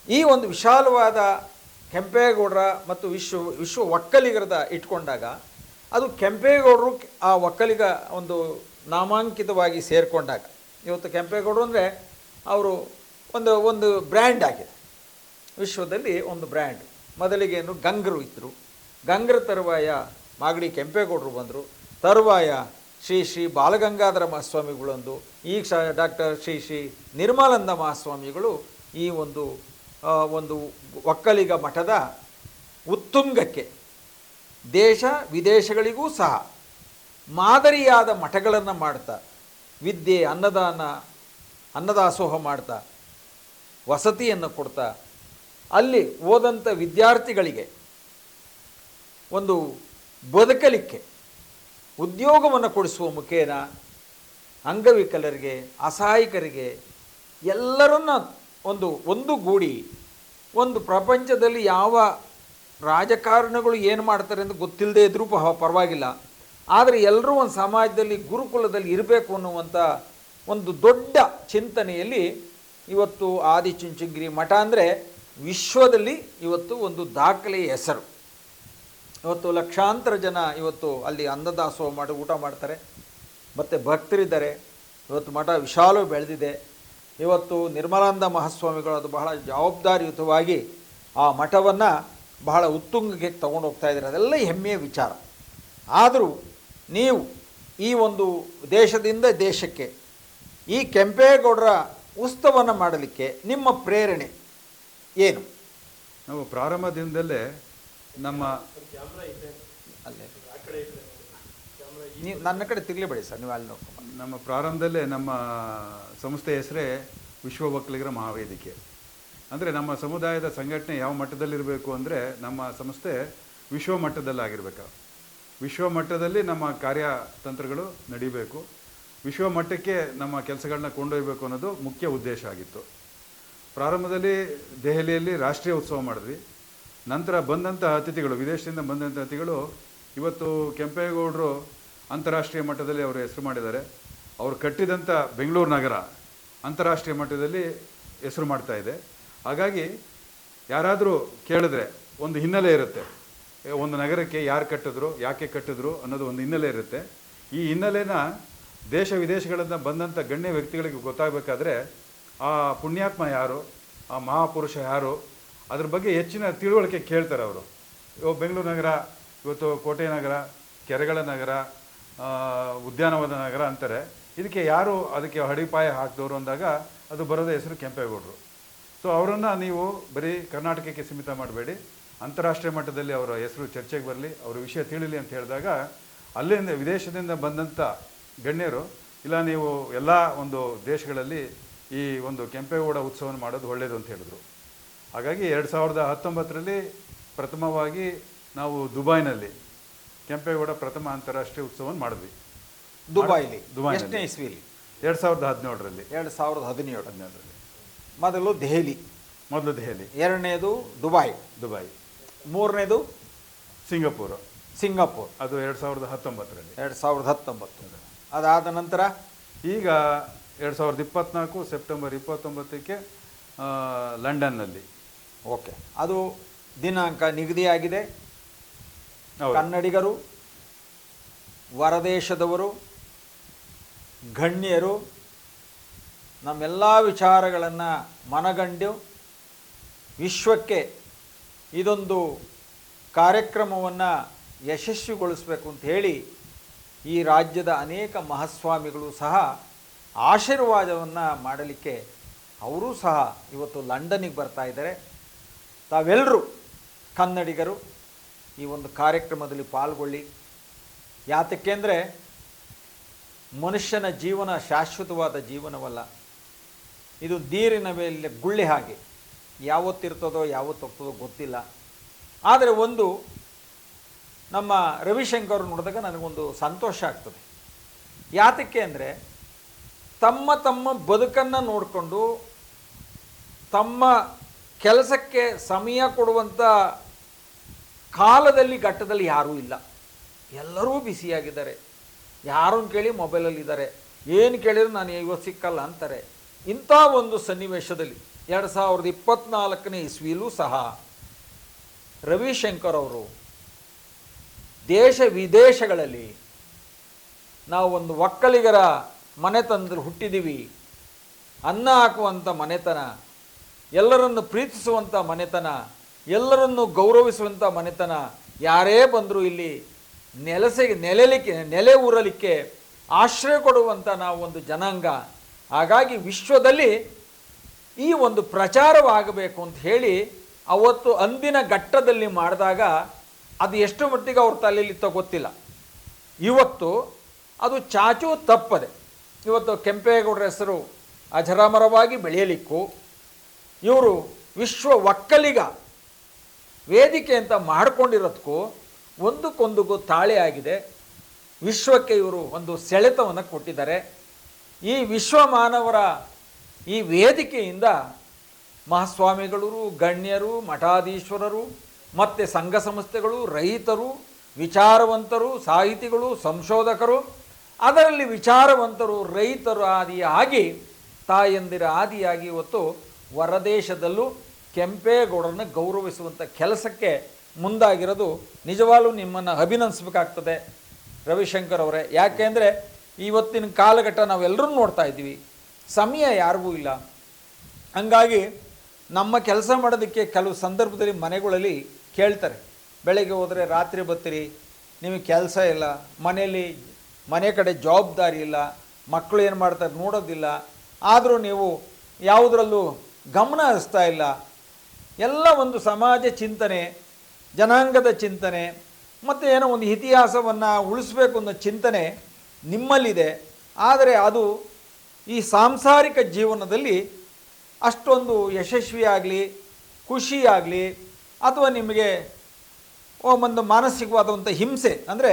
S2: ಈ ಒಂದು ವಿಶಾಲವಾದ ಕೆಂಪೇಗೌಡರ ಮತ್ತು ವಿಶ್ವ ವಿಶ್ವ ಒಕ್ಕಲಿಗರದ ಇಟ್ಕೊಂಡಾಗ ಅದು ಕೆಂಪೇಗೌಡರು ಆ ಒಕ್ಕಲಿಗ ಒಂದು ನಾಮಾಂಕಿತವಾಗಿ ಸೇರಿಕೊಂಡಾಗ. ಇವತ್ತು ಕೆಂಪೇಗೌಡರು ಅಂದರೆ ಅವರು ಒಂದು ಒಂದು ಬ್ರ್ಯಾಂಡ್ ಆಗಿದೆ. ವಿಶ್ವದಲ್ಲಿ ಒಂದು ಬ್ರ್ಯಾಂಡ್. ಮೊದಲಿಗೇನು ಗಂಗರು ಇದ್ದರು ಗಂಗರ ತರುವಾಯ ಮಾಗಡಿ ಕೆಂಪೇಗೌಡರು ಬಂದರು. ತರುವಾಯ ಶ್ರೀ ಶ್ರೀ ಬಾಲಗಂಗಾಧರ ಮಹಾಸ್ವಾಮಿಗಳೊಂದು ಈ ಶ, ಡಾಕ್ಟರ್ ಶ್ರೀ ಶ್ರೀ ನಿರ್ಮಲಾನಂದ ಮಹಾಸ್ವಾಮಿಗಳು ಈ ಒಂದು ಒಂದು ಒಕ್ಕಲಿಗ ಮಠದ ಉತ್ತುಂಗಕ್ಕೆ ದೇಶ ವಿದೇಶಗಳಿಗೂ ಸಹ ಮಾದರಿಯಾದ ಮಠಗಳನ್ನು ಮಾಡ್ತಾ, ವಿದ್ಯೆ, ಅನ್ನದಾನ, ಅನ್ನದಾಸೋಹ ಮಾಡ್ತಾ, ವಸತಿಯನ್ನು ಕೊಡ್ತಾ, ಅಲ್ಲಿ ಓದಂಥ ವಿದ್ಯಾರ್ಥಿಗಳಿಗೆ ಒಂದು ಬದುಕಲಿಕ್ಕೆ ಉದ್ಯೋಗವನ್ನು ಕೊಡಿಸುವ ಮುಖೇನ ಅಂಗವಿಕಲರಿಗೆ, ಅಸಹಾಯಕರಿಗೆ ಎಲ್ಲರನ್ನ ಒಂದು ಒಂದು ಗೂಡಿ ಒಂದು ಪ್ರಪಂಚದಲ್ಲಿ ಯಾವ ರಾಜಕಾರಣಗಳು ಏನು ಮಾಡ್ತಾರೆ ಅಂತ ಗೊತ್ತಿಲ್ಲದೆ ಇದ್ರೂ ಪರವಾಗಿಲ್ಲ. ಆದರೆ ಎಲ್ಲರೂ ಒಂದು ಸಮಾಜದಲ್ಲಿ, ಗುರುಕುಲದಲ್ಲಿ ಇರಬೇಕು ಅನ್ನುವಂಥ ಒಂದು ದೊಡ್ಡ ಚಿಂತನೆಯಲ್ಲಿ ಇವತ್ತು ಆದಿಚುಂಚನಗಿರಿ ಮಠ ಅಂದರೆ ವಿಶ್ವದಲ್ಲಿ ಇವತ್ತು ಒಂದು ದಾಖಲೆಯ ಹೆಸರು. ಇವತ್ತು ಲಕ್ಷಾಂತರ ಜನ ಇವತ್ತು ಅಲ್ಲಿ ಅನ್ನದಾಸೋಹ ಮಾಡಿ ಊಟ ಮಾಡ್ತಾರೆ. ಮತ್ತು ಭಕ್ತರಿದ್ದಾರೆ. ಇವತ್ತು ಮಠ ವಿಶಾಲ ಬೆಳೆದಿದೆ. ಇವತ್ತು ನಿರ್ಮಲಾನಂದ ಮಹಾಸ್ವಾಮಿಗಳು ಅದು ಬಹಳ ಜವಾಬ್ದಾರಿಯುತವಾಗಿ ಆ ಮಠವನ್ನು ಬಹಳ ಉತ್ತುಂಗಕ್ಕೆ ತಗೊಂಡು ಹೋಗ್ತಾ ಇದ್ದಾರೆ. ಅದೆಲ್ಲ ಹೆಮ್ಮೆಯ ವಿಚಾರ. ಆದರೂ ನೀವು ಈ ಒಂದು ದೇಶದಿಂದ ದೇಶಕ್ಕೆ, ಈ ಕೆಂಪೇಗೌಡರ ಉತ್ಸವವನ್ನು ಮಾಡಲಿಕ್ಕೆ ನಿಮ್ಮ ಪ್ರೇರಣೆ ಏನು?
S3: ನಾವು ಪ್ರಾರಂಭದಿಂದಲೇ ನಮ್ಮ
S2: ಅಲ್ಲೇ. ನೀವು ನನ್ನ ಕಡೆ ತಿರ್ಲಿಬೇಡಿ ಸರ್, ನೀವು ಅಲ್ಲಿ ನೋಡ್ಕೊಂಡು
S3: ನಮ್ಮ ಪ್ರಾರಂಭದಲ್ಲೇ ನಮ್ಮ ಸಂಸ್ಥೆ ಹೆಸರೇ ವಿಶ್ವ ಒಕ್ಕಲಿಗರ ಮಹಾವೇದಿಕೆ. ಅಂದರೆ ನಮ್ಮ ಸಮುದಾಯದ ಸಂಘಟನೆ ಯಾವ ಮಟ್ಟದಲ್ಲಿರಬೇಕು ಅಂದರೆ ನಮ್ಮ ಸಂಸ್ಥೆ ವಿಶ್ವ ಮಟ್ಟದಲ್ಲಾಗಿರ್ಬೇಕು. ವಿಶ್ವ ಮಟ್ಟದಲ್ಲಿ ನಮ್ಮ ಕಾರ್ಯತಂತ್ರಗಳು ನಡಿಬೇಕು. ವಿಶ್ವ ಮಟ್ಟಕ್ಕೆ ನಮ್ಮ ಕೆಲಸಗಳನ್ನ ಕೊಂಡೊಯ್ಯಬೇಕು ಅನ್ನೋದು ಮುಖ್ಯ ಉದ್ದೇಶ ಆಗಿತ್ತು. ಪ್ರಾರಂಭದಲ್ಲಿ ದೆಹಲಿಯಲ್ಲಿ ರಾಷ್ಟ್ರೀಯ ಉತ್ಸವ ಮಾಡಿದ್ವಿ. ನಂತರ ಬಂದಂಥ ಅತಿಥಿಗಳು, ವಿದೇಶದಿಂದ ಬಂದಂಥ ಅತಿಥಿಗಳು ಇವತ್ತು ಕೆಂಪೇಗೌಡರು ಅಂತಾರಾಷ್ಟ್ರೀಯ ಮಟ್ಟದಲ್ಲಿ ಅವರು ಹೆಸರು ಮಾಡಿದ್ದಾರೆ. ಅವರು ಕಟ್ಟಿದಂಥ ಬೆಂಗಳೂರು ನಗರ ಅಂತಾರಾಷ್ಟ್ರೀಯ ಮಟ್ಟದಲ್ಲಿ ಹೆಸರು ಮಾಡ್ತಾ ಇದೆ. ಹಾಗಾಗಿ ಯಾರಾದರೂ ಕೇಳಿದ್ರೆ ಒಂದು ಹಿನ್ನೆಲೆ ಇರುತ್ತೆ. ಒಂದು ನಗರಕ್ಕೆ ಯಾರು ಕಟ್ಟಿದ್ರು, ಯಾಕೆ ಕಟ್ಟಿದ್ರು ಅನ್ನೋದು ಒಂದು ಹಿನ್ನೆಲೆ ಇರುತ್ತೆ. ಈ ಹಿನ್ನೆಲೆನ ದೇಶ ವಿದೇಶಗಳಿಂದ ಬಂದಂಥ ಗಣ್ಯ ವ್ಯಕ್ತಿಗಳಿಗೆ ಗೊತ್ತಾಗಬೇಕಾದ್ರೆ ಆ ಪುಣ್ಯಾತ್ಮ ಯಾರು, ಆ ಮಹಾಪುರುಷ ಯಾರು ಅದ್ರ ಬಗ್ಗೆ ಹೆಚ್ಚಿನ ತಿಳುವಳಿಕೆ ಕೇಳ್ತಾರೆ ಅವರು. ಇವಾಗ ಬೆಂಗಳೂರು ನಗರ, ಇವತ್ತು ಕೋಟೆ ನಗರ, ಕೆರೆಗಳ ನಗರ ಉದ್ಯಾನವನ ನಗರ ಅಂತಾರೆ. ಇದಕ್ಕೆ ಯಾರು ಅದಕ್ಕೆ ಹಡಿಪಾಯ ಹಾಕಿದವರು ಅಂದಾಗ ಅದು ಬರೋದ ಹೆಸರು ಕೆಂಪೇಗೌಡರು. ಸೊ ಅವರನ್ನು ನೀವು ಬರೀ ಕರ್ನಾಟಕಕ್ಕೆ ಸೀಮಿತ ಮಾಡಬೇಡಿ. ಅಂತಾರಾಷ್ಟ್ರೀಯ ಮಟ್ಟದಲ್ಲಿ ಅವರ ಹೆಸರು ಚರ್ಚೆಗೆ ಬರಲಿ, ಅವರ ವಿಷಯ ತಿಳಿಲಿ ಅಂತ ಹೇಳಿದಾಗ ಅಲ್ಲಿಂದ, ವಿದೇಶದಿಂದ ಬಂದಂಥ ಗಣ್ಯರು, ಇಲ್ಲ ನೀವು ಎಲ್ಲ ಒಂದು ದೇಶಗಳಲ್ಲಿ ಈ ಒಂದು ಕೆಂಪೇಗೌಡ ಉತ್ಸವವನ್ನು ಮಾಡೋದು ಒಳ್ಳೆಯದು ಅಂತ ಹೇಳಿದ್ರು. ಹಾಗಾಗಿ ಎರಡು ಸಾವಿರದ ಹತ್ತೊಂಬತ್ತರಲ್ಲಿ ಪ್ರಥಮವಾಗಿ ನಾವು ದುಬೈನಲ್ಲಿ ಕೆಂಪೇಗೌಡ ಪ್ರಥಮ ಅಂತಾರಾಷ್ಟ್ರೀಯ ಉತ್ಸವವನ್ನು ಮಾಡಿದ್ವಿ.
S2: ದುಬೈಲಿ?
S3: ದುಬೈನೇ
S2: ಎಷ್ಟನೇ ಇಸ್ವಿಲಿ?
S3: ಎರಡು ಸಾವಿರದ ಹದಿನೇಳರಲ್ಲಿ.
S2: ಎರಡು ಸಾವಿರದ ಹದಿನೇಳು.
S3: ಹದಿನೇಳರಲ್ಲಿ.
S2: ಮೊದಲು ದೆಹಲಿ.
S3: ಮೊದಲು ದೆಹಲಿ.
S2: ಎರಡನೇದು ದುಬೈ.
S3: ದುಬೈ.
S2: ಮೂರನೇದು
S3: ಸಿಂಗಪೂರ್.
S2: ಸಿಂಗಾಪುರ್.
S3: ಅದು ಎರಡು ಸಾವಿರದ ಹತ್ತೊಂಬತ್ತರಲ್ಲಿ.
S2: ಎರಡು ಸಾವಿರದ ಹತ್ತೊಂಬತ್ತು. ಅದಾದ ನಂತರ?
S3: ಈಗ ಎರಡು ಸಾವಿರದ ಇಪ್ಪತ್ನಾಲ್ಕು ಸೆಪ್ಟೆಂಬರ್ ಇಪ್ಪತ್ತೊಂಬತ್ತಕ್ಕೆ ಲಂಡನ್ನಲ್ಲಿ.
S2: ಓಕೆ. ಅದು ದಿನಾಂಕ ನಿಗದಿಯಾಗಿದೆ. ಕನ್ನಡಿಗರು ಹೊರದೇಶದವರು ಗಣ್ಯರು ನಮ್ಮೆಲ್ಲ ವಿಚಾರಗಳನ್ನು ಮನಗಂಡು ವಿಶ್ವಕ್ಕೆ ಇದೊಂದು ಕಾರ್ಯಕ್ರಮವನ್ನು ಯಶಸ್ವಿಗೊಳಿಸಬೇಕು ಅಂತ ಹೇಳಿ ಈ ರಾಜ್ಯದ ಅನೇಕ ಮಹಾಸ್ವಾಮಿಗಳು ಸಹ ಆಶೀರ್ವಾದವನ್ನು ಮಾಡಲಿಕ್ಕೆ ಅವರೂ ಸಹ ಇವತ್ತು ಲಂಡನಿಗೆ ಬರ್ತಾ ಇದ್ದಾರೆ. ತಾವೆಲ್ಲರೂ ಕನ್ನಡಿಗರು ಈ ಒಂದು ಕಾರ್ಯಕ್ರಮದಲ್ಲಿ ಪಾಲ್ಗೊಳ್ಳಿ. ಯಾತಕ್ಕೆಂದರೆ ಮನುಷ್ಯನ ಜೀವನ ಶಾಶ್ವತವಾದ ಜೀವನವಲ್ಲ. ಇದು ನೀರಿನ ಮೇಲೆ ಗುಳ್ಳೆ ಹಾಗೆ. ಯಾವತ್ತಿರ್ತದೋ ಯಾವತ್ತು ಹೋಗ್ತದೋ ಗೊತ್ತಿಲ್ಲ. ಆದರೆ ಒಂದು ನಮ್ಮ ರವಿಶಂಕರ್ ನೋಡಿದಾಗ ನನಗೊಂದು ಸಂತೋಷ ಆಗ್ತದೆ. ಯಾತಕ್ಕೆ ಅಂದರೆ ತಮ್ಮ ತಮ್ಮ ಬದುಕನ್ನು ನೋಡಿಕೊಂಡು ತಮ್ಮ ಕೆಲಸಕ್ಕೆ ಸಮಯ ಕೊಡುವಂಥ ಕಾಲದಲ್ಲಿ, ಘಟ್ಟದಲ್ಲಿ ಯಾರೂ ಇಲ್ಲ. ಎಲ್ಲರೂ ಬಿಸಿಯಾಗಿದ್ದಾರೆ ಯಾರನ್ನು ಕೇಳಿ ಮೊಬೈಲಲ್ಲಿದ್ದಾರೆ. ಏನು ಕೇಳಿದ್ರು ನಾನು ಇವತ್ತು ಸಿಕ್ಕಲ್ಲ ಅಂತಾರೆ. ಇಂಥ ಒಂದು ಸನ್ನಿವೇಶದಲ್ಲಿ ಎರಡು ಸಾವಿರದ ಇಪ್ಪತ್ತ್ನಾಲ್ಕನೇ ಇಸ್ವಿಲೂ ಸಹ ರವಿಶಂಕರ್ ಅವರು ದೇಶ ವಿದೇಶಗಳಲ್ಲಿ ನಾವು ಒಂದು ಒಕ್ಕಲಿಗರ ಮನೆತನದಲ್ಲಿ ಹುಟ್ಟಿದ್ದೀವಿ. ಅನ್ನ ಹಾಕುವಂಥ ಮನೆತನ ಎಲ್ಲರನ್ನು ಪ್ರೀತಿಸುವಂಥ ಮನೆತನ, ಎಲ್ಲರನ್ನು ಗೌರವಿಸುವಂಥ ಮನೆತನ ಯಾರೇ ಬಂದರೂ ಇಲ್ಲಿ ನೆಲಸೆ, ನೆಲೆಲಿಕ್ಕೆ, ನೆಲೆ ಊರಲಿಕ್ಕೆ ಆಶ್ರಯ ಕೊಡುವಂಥ ನಾವು ಒಂದು ಜನಾಂಗ. ಹಾಗಾಗಿ ವಿಶ್ವದಲ್ಲಿ ಈ ಒಂದು ಪ್ರಚಾರವಾಗಬೇಕು ಅಂತ ಹೇಳಿ ಅವತ್ತು ಅಂದಿನ ಘಟ್ಟದಲ್ಲಿ ಮಾಡಿದಾಗ ಅದು ಎಷ್ಟು ಮಟ್ಟಿಗೆ ಅವ್ರ ತಲೆಯಲ್ಲಿತ್ತೋ ಗೊತ್ತಿಲ್ಲ. ಇವತ್ತು ಅದು ಚಾಚು ತಪ್ಪದೆ. ಇವತ್ತು ಕೆಂಪೇಗೌಡರ ಹೆಸರು ಅಜರಾಮರವಾಗಿ ಬೆಳೆಯಲಿಕ್ಕೂ ಇವರು ವಿಶ್ವ ಒಕ್ಕಲಿಗ. ವೇದಿಕೆ ಅಂತ ಮಾಡಿಕೊಂಡಿರೋದಕ್ಕೂ ಒಂದಕ್ಕೊಂದಕ್ಕೂ ತಾಳೆ ಆಗಿದೆ. ವಿಶ್ವಕ್ಕೆ ಇವರು ಒಂದು ಸೆಳೆತವನ್ನು ಕೊಟ್ಟಿದ್ದಾರೆ. ಈ ವಿಶ್ವ ಮಾನವರ ಈ ವೇದಿಕೆಯಿಂದ ಮಹಾಸ್ವಾಮಿಗಳು ಗಣ್ಯರು, ಮಠಾಧೀಶ್ವರರು, ಮತ್ತು ಸಂಘ ಸಂಸ್ಥೆಗಳು, ರೈತರು, ವಿಚಾರವಂತರು, ಸಾಹಿತಿಗಳು, ಸಂಶೋಧಕರು, ಅದರಲ್ಲಿ ವಿಚಾರವಂತರು ರೈತರು ಆದಿಯಾಗಿ ತಾಯಂದಿರ ಆದಿಯಾಗಿ ಇವತ್ತು ಹೊರದೇಶದಲ್ಲೂ ಕೆಂಪೇಗೌಡರನ್ನ ಗೌರವಿಸುವಂಥ ಕೆಲಸಕ್ಕೆ ಮುಂದಾಗಿರೋದು ನಿಜವಾಗ್ಲೂ ನಿಮ್ಮನ್ನು ಅಭಿನಂದಿಸ್ಬೇಕಾಗ್ತದೆ ರವಿಶಂಕರ್ ಅವರೇ. ಯಾಕೆಂದರೆ ಇವತ್ತಿನ ಕಾಲಘಟ್ಟ ನಾವೆಲ್ಲರೂ ನೋಡ್ತಾ ಇದ್ದೀವಿ. ಸಮಯ ಯಾರಿಗೂ ಇಲ್ಲ. ಹಂಗಾಗಿ ನಮ್ಮ ಕೆಲಸ ಮಾಡೋದಕ್ಕೆ ಕೆಲವು ಸಂದರ್ಭದಲ್ಲಿ ಮನೆಗಳಲ್ಲಿ ಕೇಳ್ತಾರೆ. ಬೆಳಗ್ಗೆ ಹೋದರೆ ರಾತ್ರಿ ಬತ್ತಿರಿ ನಿಮಗೆ ಕೆಲಸ ಇಲ್ಲ, ಮನೆಯಲ್ಲಿ ಮನೆ ಕಡೆ ಜವಾಬ್ದಾರಿ ಇಲ್ಲ, ಮಕ್ಕಳು ಏನು ಮಾಡ್ತಾರೆ ನೋಡೋದಿಲ್ಲ. ಆದರೂ ನೀವು ಯಾವುದರಲ್ಲೂ ಗಮನ ಹರಿಸ್ತಾ ಇಲ್ಲ. ಎಲ್ಲ ಒಂದು ಸಮಾಜ ಚಿಂತನೆ, ಜನಾಂಗದ ಚಿಂತನೆ, ಮತ್ತು ಏನೋ ಒಂದು ಇತಿಹಾಸವನ್ನು ಉಳಿಸ್ಬೇಕು ಅನ್ನೋ ಚಿಂತನೆ ನಿಮ್ಮಲ್ಲಿದೆ. ಆದರೆ ಅದು ಈ ಸಾಂಸಾರಿಕ ಜೀವನದಲ್ಲಿ ಅಷ್ಟೊಂದು ಯಶಸ್ವಿಯಾಗಲಿ, ಖುಷಿಯಾಗಲಿ, ಅಥವಾ ನಿಮಗೆ ಒಂದು ಮಾನಸಿಕವಾದಂಥ ಹಿಂಸೆ, ಅಂದರೆ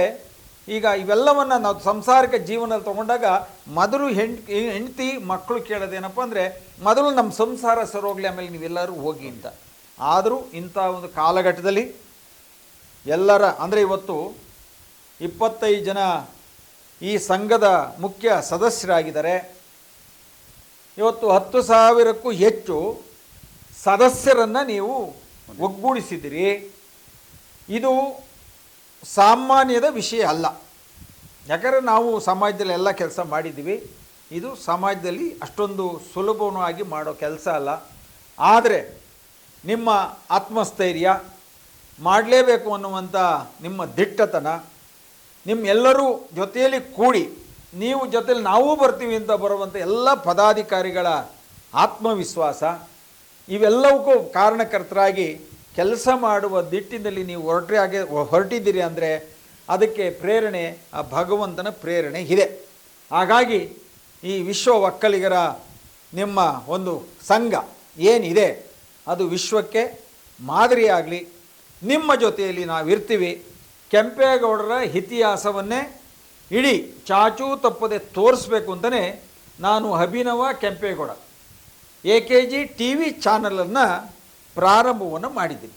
S2: ಈಗ ಇವೆಲ್ಲವನ್ನು ನಾವು ಸಂಸಾರಿಕ ಜೀವನದಲ್ಲಿ ತಗೊಂಡಾಗ ಮೊದಲು ಹೆಣ್, ಹೆಂಡತಿ ಮಕ್ಕಳು ಕೇಳೋದೇನಪ್ಪ ಅಂದರೆ ಮೊದಲು ನಮ್ಮ ಸಂಸಾರ ಸರೋಗ್ಲಿ ಆಮೇಲೆ ನೀವೆಲ್ಲರೂ ಹೋಗಿ ಅಂತ. ಆದರೂ ಇಂಥ ಒಂದು ಕಾಲಘಟ್ಟದಲ್ಲಿ ಎಲ್ಲರ, ಅಂದರೆ ಇವತ್ತು ಇಪ್ಪತ್ತೈದು ಜನ ಈ ಸಂಘದ ಮುಖ್ಯ ಸದಸ್ಯರಾಗಿದ್ದಾರೆ. ಇವತ್ತು ಹತ್ತು ಸಾವಿರಕ್ಕೂ ಹೆಚ್ಚು ಸದಸ್ಯರನ್ನು ನೀವು ಒಗ್ಗೂಡಿಸಿದಿರಿ ಇದು ಸಾಮಾನ್ಯದ ವಿಷಯ ಅಲ್ಲ. ಯಾಕಂದರೆ ನಾವು ಸಮಾಜದಲ್ಲಿ ಎಲ್ಲ ಕೆಲಸ ಮಾಡಿದ್ದೀವಿ. ಇದು ಸಮಾಜದಲ್ಲಿ ಅಷ್ಟೊಂದು ಸುಲಭವಾಗಿ ಮಾಡೋ ಕೆಲಸ ಅಲ್ಲ. ಆದರೆ ನಿಮ್ಮ ಆತ್ಮಸ್ಥೈರ್ಯ ಮಾಡಲೇಬೇಕು ಅನ್ನುವಂಥ ನಿಮ್ಮ ದಿಟ್ಟತನ ನಿಮ್ಮೆಲ್ಲರೂ ಜೊತೆಯಲ್ಲಿ ಕೂಡಿ, ನೀವು ಜೊತೆಯಲ್ಲಿ ನಾವೂ ಬರ್ತೀವಿ ಅಂತ ಬರುವಂಥ ಎಲ್ಲ ಪದಾಧಿಕಾರಿಗಳ ಆತ್ಮವಿಶ್ವಾಸ, ಇವೆಲ್ಲವಕ್ಕೂ ಕಾರಣಕರ್ತರಾಗಿ ಕೆಲಸ ಮಾಡುವ ದಿಟ್ಟಿನಲ್ಲಿ ನೀವು ಹೊರಟಾಗೆ ಹೊರಟಿದ್ದೀರಿ ಅಂದರೆ ಅದಕ್ಕೆ ಪ್ರೇರಣೆ, ಆ ಭಗವಂತನ ಪ್ರೇರಣೆ ಇದೆ. ಹಾಗಾಗಿ ಈ ವಿಶ್ವ ಒಕ್ಕಲಿಗರ ನಿಮ್ಮ ಒಂದು ಸಂಘ ಏನಿದೆ, ಅದು ವಿಶ್ವಕ್ಕೆ ಮಾದರಿಯಾಗಲಿ. ನಿಮ್ಮ ಜೊತೆಯಲ್ಲಿ ನಾವಿರ್ತೀವಿ. ಕೆಂಪೇಗೌಡರ ಇತಿಹಾಸವನ್ನೇ ಇಡೀ ಚಾಚೂ ತಪ್ಪದೆ ತೋರಿಸ್ಬೇಕು ಅಂತಲೇ ನಾನು Abhinava Kempegowda. A K G T V ಚಾನಲನ್ನು ಪ್ರಾರಂಭವನ್ನು ಮಾಡಿದ್ದೀನಿ.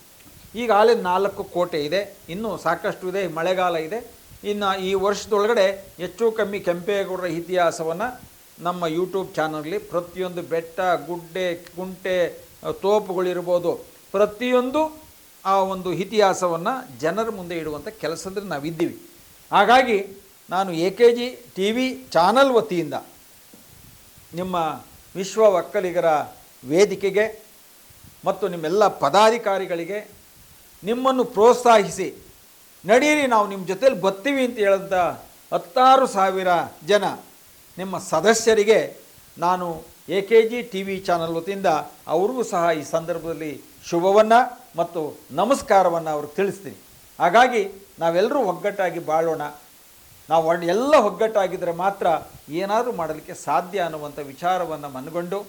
S2: ಈಗಾಗಲೇ ನಾಲ್ಕು ಕೋಟೆ ಇದೆ, ಇನ್ನೂ ಸಾಕಷ್ಟು ಇದೆ, ಮಳೆಗಾಲ ಇದೆ. ಇನ್ನು ಈ ವರ್ಷದೊಳಗಡೆ ಹೆಚ್ಚು ಕಮ್ಮಿ ಕೆಂಪೇಗೌಡರ ಇತಿಹಾಸವನ್ನು ನಮ್ಮ ಯೂಟ್ಯೂಬ್ ಚಾನಲ್ನಲ್ಲಿ ಪ್ರತಿಯೊಂದು ಬೆಟ್ಟ, ಗುಡ್ಡೆ, ಕುಂಟೆ ತೋಪುಗಳಿರ್ಬೋದು ಪ್ರತಿಯೊಂದು ಆ ಒಂದು ಇತಿಹಾಸವನ್ನು ಜನರ ಮುಂದೆ ಇಡುವಂಥ ಕೆಲಸದಲ್ಲಿ ನಾವಿದ್ದೀವಿ. ಹಾಗಾಗಿ ನಾನು A K G T V channel ವತಿಯಿಂದ ನಿಮ್ಮ ವಿಶ್ವ ಒಕ್ಕಲಿಗರ ವೇದಿಕೆಗೆ ಮತ್ತು ನಿಮ್ಮೆಲ್ಲ ಪದಾಧಿಕಾರಿಗಳಿಗೆ ನಿಮ್ಮನ್ನು ಪ್ರೋತ್ಸಾಹಿಸಿ, ನಡೀರಿ ನಾವು ನಿಮ್ಮ ಜೊತೇಲಿ ಬರ್ತೀವಿ ಅಂತ ಹೇಳಿದಂಥ ಹತ್ತಾರು ಸಾವಿರ ಜನ ನಿಮ್ಮ ಸದಸ್ಯರಿಗೆ ನಾನು A K G T V channel ವತಿಯಿಂದ ಅವ್ರಿಗೂ ಸಹ ಈ ಸಂದರ್ಭದಲ್ಲಿ ಶುಭವನ್ನು ಮತ್ತು ನಮಸ್ಕಾರವನ್ನು ಅವ್ರಿಗೆ ತಿಳಿಸ್ತೀನಿ. ಹಾಗಾಗಿ ನಾವೆಲ್ಲರೂ ಒಗ್ಗಟ್ಟಾಗಿ ಬಾಳೋಣ. ನಾವು ಎಲ್ಲ ಒಗ್ಗಟ್ಟಾಗಿದ್ದರೆ ಮಾತ್ರ ಏನಾದರೂ ಮಾಡಲಿಕ್ಕೆ ಸಾಧ್ಯ ಅನ್ನುವಂಥ ವಿಚಾರವನ್ನು ಮನಗೊಂಡು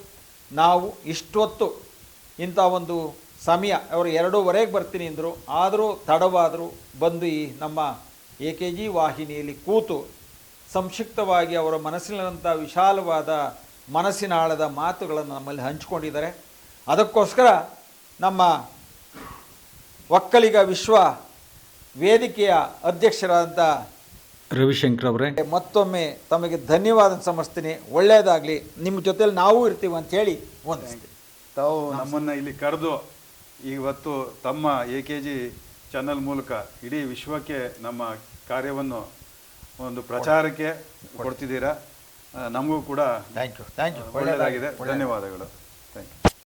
S2: ನಾವು ಇಷ್ಟೊತ್ತು ಇಂಥ ಒಂದು ಸಮಯ ಅವರು ಎರಡೂವರೆಗೆ ಬರ್ತೀನಿ ಅಂದರು ಆದರೂ ತಡವಾದರೂ ಬಂದು ಈ ನಮ್ಮ ಎ ಕೆ ಜಿ ವಾಹಿನಿಯಲ್ಲಿ ಕೂತು ಸಂಕ್ಷಿಪ್ತವಾಗಿ ಅವರ ಮನಸ್ಸಿನಂಥ ವಿಶಾಲವಾದ ಮನಸ್ಸಿನ ಆಳದ ಮಾತುಗಳನ್ನು ನಮ್ಮಲ್ಲಿ ಹಂಚಿಕೊಂಡಿದ್ದಾರೆ. ಅದಕ್ಕೋಸ್ಕರ ನಮ್ಮ ಒಕ್ಕಲಿಗ ವಿಶ್ವ ವೇದಿಕೆಯ ಅಧ್ಯಕ್ಷರಾದಂಥ ರವಿಶಂಕರ್ ಅವರೇ. ಮತ್ತೊಮ್ಮೆ ತಮಗೆ ಧನ್ಯವಾದ ಸಮರ್ಸ್ತೀನಿ ಒಳ್ಳೆಯದಾಗಲಿ. ನಿಮ್ಮ ಜೊತೆಯಲ್ಲಿ ನಾವೂ ಇರ್ತೀವಿ ಅಂತ ಹೇಳಿ ವಂದಿಸ್ತೀನಿ.
S3: ತಾವು ನಮ್ಮನ್ನು ಇಲ್ಲಿ ಕರೆದು ಇವತ್ತು ತಮ್ಮ ಎ ಕೆ ಜಿ ಚಾನಲ್ ಮೂಲಕ ಇಡೀ ವಿಶ್ವಕ್ಕೆ ನಮ್ಮ ಕಾರ್ಯವನ್ನು ಒಂದು ಪ್ರಚಾರಕ್ಕೆ ಕೊಡ್ತಿದ್ದೀರಾ? ನಮಗೂ ಕೂಡ
S2: ಥ್ಯಾಂಕ್ ಯು ಥ್ಯಾಂಕ್ ಯು
S3: ಒಳ್ಳೆಯದಾಗಿದೆ ಧನ್ಯವಾದಗಳು.